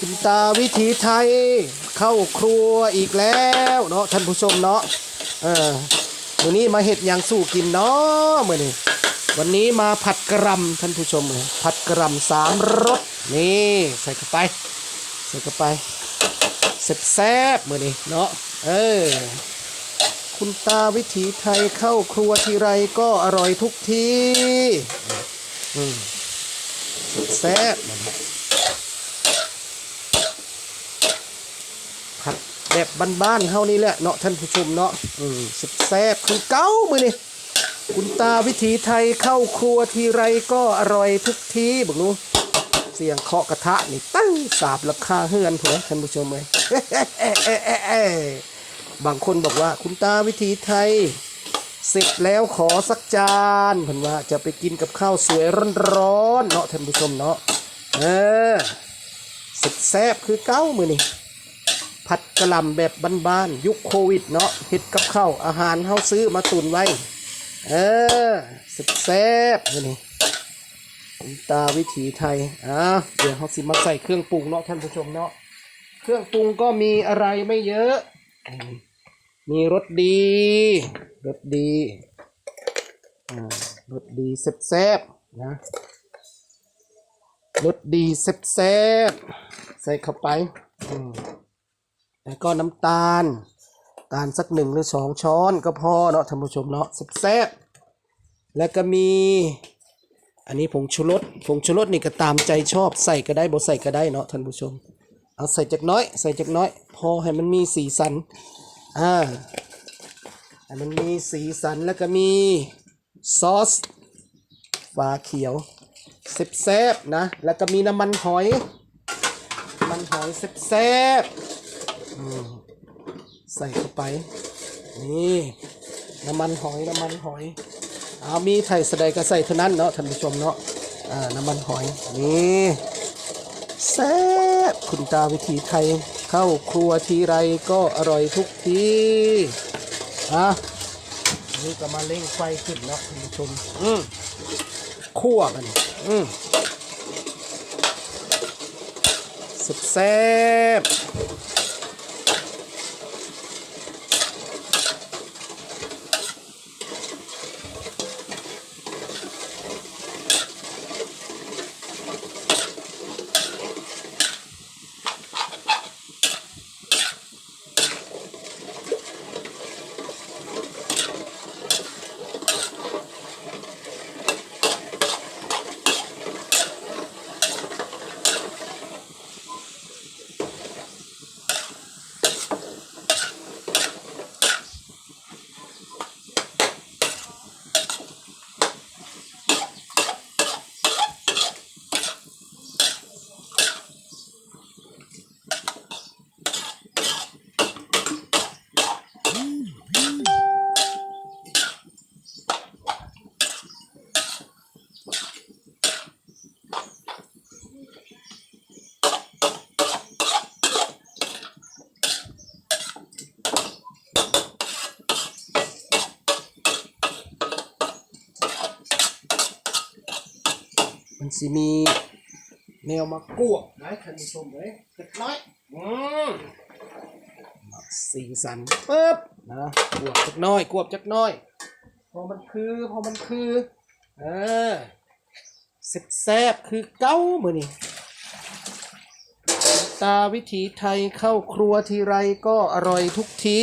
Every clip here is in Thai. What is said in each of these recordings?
คุณตาวิถีไทยเข้าครัวอีกแล้วเนาะท่านผู้ชมเนาะเออวันนี้มาเห็ดยังสู้กินเนาะมื่อนี้วันนี้มาผัดกระลำท่านผู้ชมเลยผัดกระลำสามรสนี่ใส่เข้าไปใส่เข้าไปแซ่บๆมื่อนี้เนาะเออคุณตาวิถีไทยเข้าครัวทีไรก็อร่อยทุกทีอืมแซ่บมันผัด แบบบ้านๆเท่านี้แหละเนาะท่านผู้ชมเนาะอืมแซ่บคือเก้ามือนี่คุณตาวิถีไทยเข้าครัวทีไรก็อร่อยทุกทีบอกนูเสียงเคาะกระทะนี่ตั้งสาบราคาเฮือนเผื่อท่านผู้ชมเลยบางคนบอกว่าคุณตาวิถีไทย เสร็จแล้วขอสักจานเพิ่นว่าจะไปกินกับข้าวสวยร้อนๆเนาะท่านผู้ชมเนาะเออสุดแซ่บคือเก้ามือนี่ ผัดกระหล่ำแบบบ้านๆยุคโควิดเนาะเฮ็ดกับข้าวอาหารเฮาซื้อมาตุนไว้ เออสุดแซ่บนี่ตาวิถีไทยอะเดี๋ยวเฮาสิมาใส่เครื่องปรุงเนาะท่านผู้ชมเนาะเครื่องปรุงก็มีอะไรไม่เยอะ มีรสดีรสดีอ่ารสดีแซ่บๆนะรสดีแซ่บๆใส่เข้าไปอืม แล้วก็น้ำตาล ตาลสักหนึ่งหรือสองช้อนก็พอเนาะท่านผู้ชมเนาะแซ่บๆแล้วก็มี อันนี้ผงชูรสผงชูรสนี่ก็ตามใจชอบใส่ก็ได้บ่ใส่ก็ได้เนาะท่านผู้ชม เอาใส่จักน้อย ใส่จักน้อย พอให้มันมีสีสันอ่าให้มันมีสีสันแล้วก็มีซอสฟ้าเขียวแซ่บๆนะ แล้วก็มีน้ำมันหอย มันหอยแซ่บๆ ใส่เข้าไป นี่ น้ำมันหอยน้ำมันหอยเอามีไทยสะใดก็ใส่เท่านั้นเนาะท่านผู้ชมเนาะอ่าน้ำมันหอย นี่แซ่บคุณตาวิถีไทยเข้าครัวทีไรก็อร่อยทุกทีอะนี่ก็มาเร่งไฟขึ้นเนาะคุณผู้ชม อืมคั่วกันอืมสุดแซ่บ มันสิมีแนวมากวกนะท่านผู้ชมเลยเล็กน้อยอืมมักสีสันปึ๊บนะกวบจักน้อยกวบจักน้อย พอมันคือพอมันคือเออแซ่บคือเก้ามือนี่ตาวิถีไทยเข้าครัวทีไรก็อร่อยทุกที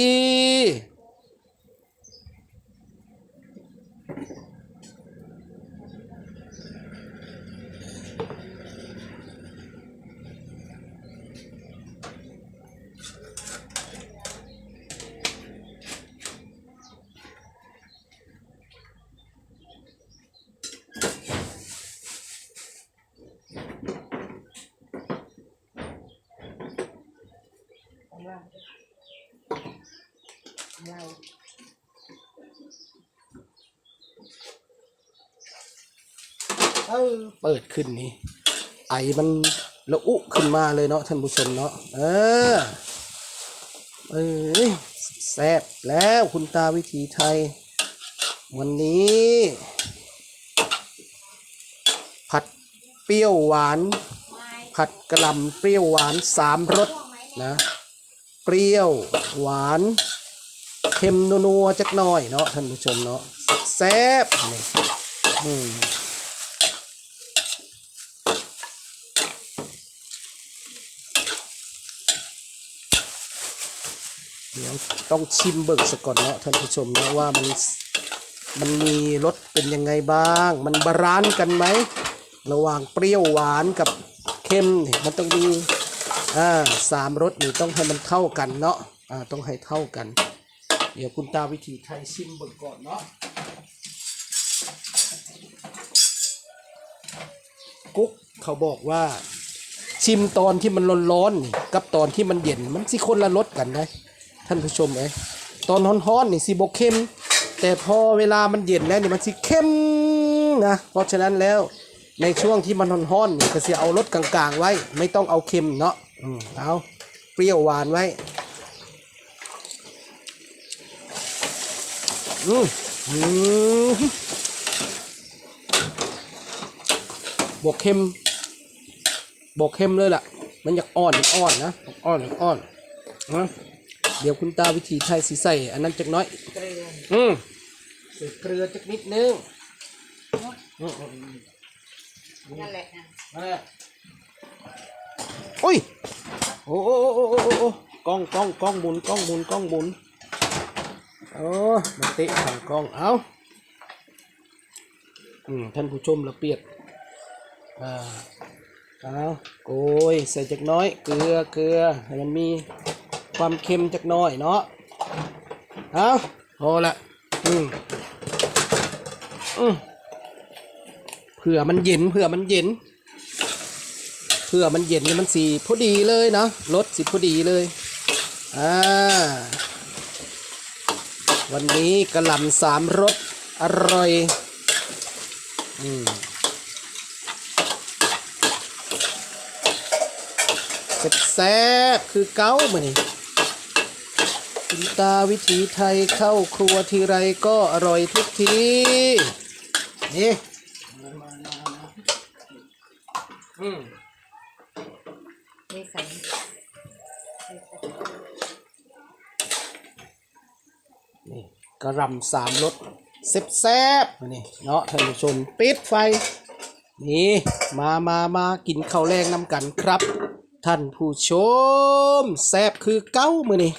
เออเปิดขึ้นนี่ ไอมันละอุขึ้นมาเลยเนาะท่านผู้ชมเนาะ เออ เอ้ยแซ่บแล้วคุณตาวิถีไทย วันนี้ ผัดเปรี้ยวหวาน ผัดกะหล่ำเปรี้ยวหวานสามรสนะ เปรี้ยวหวานเค็มนัวๆจักหน่อยเนาะท่านผู้ชมเนาะแซ่บนี่อืม เดี๋ยวต้องชิมเบิกสก่อนเนาะท่านผู้ชมนะว่ามันมันมีรสเป็นยังไงบ้าง มันบาลานซ์กันไหม ระหว่างเปรี้ยวหวานกับเค็มเนี่ยมันต้องมีอ่าสามรสนี่ต้องให้มันเท่ากันเนาะอ่าต้องให้เท่ากัน เดี๋ยวคุณตาวิธีไทยชิมเบิ่งก่อนเนาะกุ๊กเขาบอกว่าชิมตอนที่มันร้อนๆนี่กับตอนที่มันเย็นมันสิคนละรสกันนะ ท่านผู้ชมเอ้ตอนร้อนๆนี่สิบกเค็มแต่พอเวลามันเย็นแล้วนี่มันสิเข้มนะเพราะฉะนั้นแล้วในช่วงที่มันร้อนๆนี่ก็จะเอารสกลางๆ ไว้ ไม่ต้องเอาเค็มเนาะอืมเอาเปรี้ยวหวานไว้อืมอืมบวกเค็มบวกเค็มเลยล่ะ มันอยากอ่อนอ่อนนะอ่อนอ่อนนะ เดี๋ยวคุณตาวิธีไทยสีใส่อันนั้นจักหน้อยอืมใส่เกลือจักนิดนึงอืมอืมอืมนั่นแหละนะมาโอ้ยโอ้โอ้โอ้โอ้โอ้โอ้กล้องกล้องกล้องหมุนกล้องหมุนกล้องหมุนโอ้มาเตะทางกล้องเอาอืมท่านผู้ชมละเปียกอ่าเอาโกยใส่จักหน้อย เกลือเกลือให้มันมี ความเค็มจักน้อยเนาะเอาพอละอืมอืมเผื่อมันเย็นเผื่อมันเย็นเผื่อมันเย็นเนี่ยมันสีพอดีเลยเนาะรสสีพอดีเลยอ่าวันนี้กระหล่ำสามรสอร่อยอืมแซ่บคือเก้ามานี่ คุณตาวิถีไทยเข้าครัวทีไรก็อร่อยทุกที นี่อืมนี่ใส่นี่กระหลำสามรสแซ่บแซ่บๆนี่เนาะท่านผู้ชมปิดไฟ นี่ มามามากินข้าวแรงน้ำกันครับ ท่านผู้ชม แซ่บคือเก้ามือนี่